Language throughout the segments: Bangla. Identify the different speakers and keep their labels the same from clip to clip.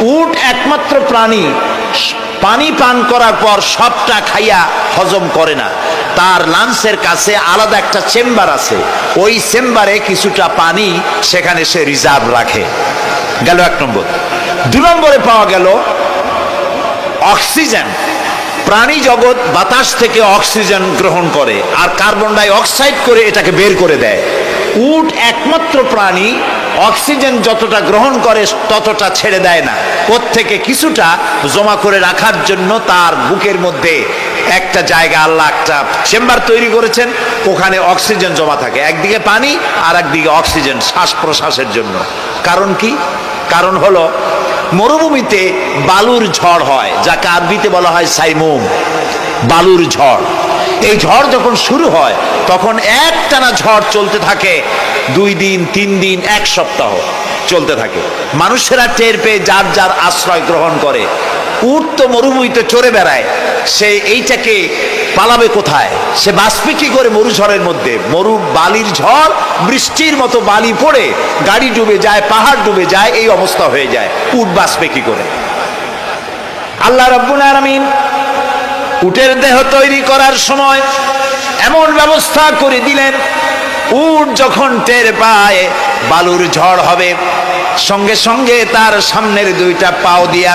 Speaker 1: উট একমাত্র প্রাণী। পানি পান করার পর সবটা খাইয়া হজম করে না। তার লাঞ্চের কাছে আলাদা একটা চেম্বার আছে। ওই চেম্বারে কিছুটা পানি সেখানে সে রিজার্ভ রাখে। গেল এক নম্বর। দু নম্বরে পাওয়া গেল অক্সিজেন। প্রাণী জগৎ বাতাস থেকে অক্সিজেন গ্রহণ করে আর কার্বন ডাই অক্সাইড করে এটাকে বের করে দেয়। উট একমাত্র প্রাণী, অক্সিজেন যতটা গ্রহণ করে ততটা ছেড়ে দেয় না। ওর থেকে কিছুটা জমা করে রাখার জন্য তার বুকের মধ্যে একটা জায়গা আল্লাহ একটা চেম্বার তৈরি করেছেন, ওখানে অক্সিজেন জমা থাকে। একদিকে পানি আর একদিকে অক্সিজেন শ্বাস প্রশ্বাসের জন্য। কারণ কি? কারণ হলো, মরুভূমিতে বালুর ঝড় হয়, যাকে আরবিতে বলা হয় সাইমুম। বালুর ঝড়। এই ঝড় যখন শুরু হয়, তখন একটানা ঝড় চলতে থাকে, দুই দিন, তিন দিন, এক সপ্তাহ চলতে থাকে। মানুষেরা টের পেয়ে যার যার আশ্রয় গ্রহণ করে। উট তো মরুভূমিতে চড়ে বেড়ায়, সে এইটাকে পালাবে কোথায়? সে বাঁচবে কি করে মরু ঝড়ের মধ্যে? মরু বালির ঝড়, বৃষ্টির মতো বালি পড়ে, গাড়ি ডুবে যায়, পাহাড় ডুবে যায়, এই অবস্থা হয়ে যায়। উট বাঁচবে কি করে? আল্লাহ রব্বুল আলামিন উটের দেহ তৈরি করার সময় এমন ব্যবস্থা করে দিলেন, উট যখন টের পায়, বালুর ঝড় হবে। সঙ্গে সঙ্গে তার সামনের দুইটা পাও দিয়া,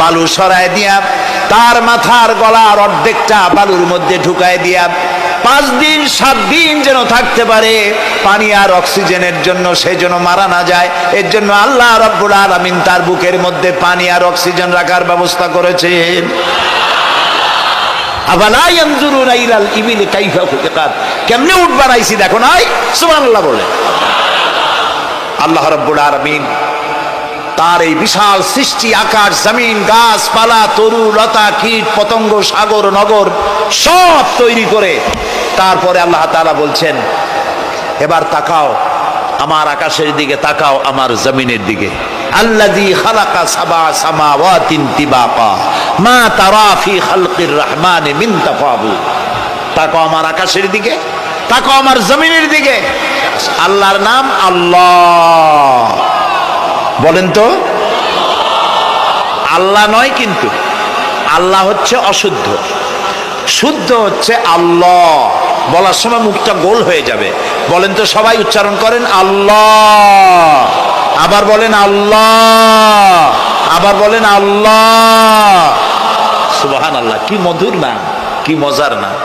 Speaker 1: বালু সরায় দিয়া, তার মাথার গলার অর্ধেকটা বালুর মধ্যে ঢুকায় দিয়া, পাঁচ দিন, সাত দিন যেন থাকতে পারে, পানি আর অক্সিজেনের জন্য সে যেন মারা না যায়। এর জন্য আল্লাহ রব্বুল আলামিন তার বুকের মধ্যে পানি আর অক্সিজেন রাখার ব্যবস্থা করেছেন। কেমনে বানাইছি দেখো নাই? বলে। আল্লাহ তার এই বিশাল সৃষ্টি আকাশ জমিন, গাছপালা, তরু, লতা, কীট, পতঙ্গ, সাগর, নগর সব তৈরি করে তারপরে আল্লাহ তাআলা বলছেন, এবার তাকাও, আমার আকাশের দিকে তাকাও, আমার জমিনের দিকে। খালাকা সাবা তিবাকা। মা তারা ফি খালকির রহমান মিন তাকাও আমার আকাশের দিকে তাকাও আমার জমিনের দিকে। আল্লাহর নাম আল্লাহ। বলেন তো? আল্লাহ নয় কিন্তু, আল্লাহ হচ্ছে অশুদ্ধ। শুদ্ধ হচ্ছে আল্লাহ। বলার সময় মুখটা গোল হয়ে যাবে। বলেন তো সবাই উচ্চারণ করেন, আল্লাহ। আবার বলেন আল্লাহ। আবার বলেন আল্লাহ। সুবাহান আল্লাহ কি মধুর না কি মজার নাম।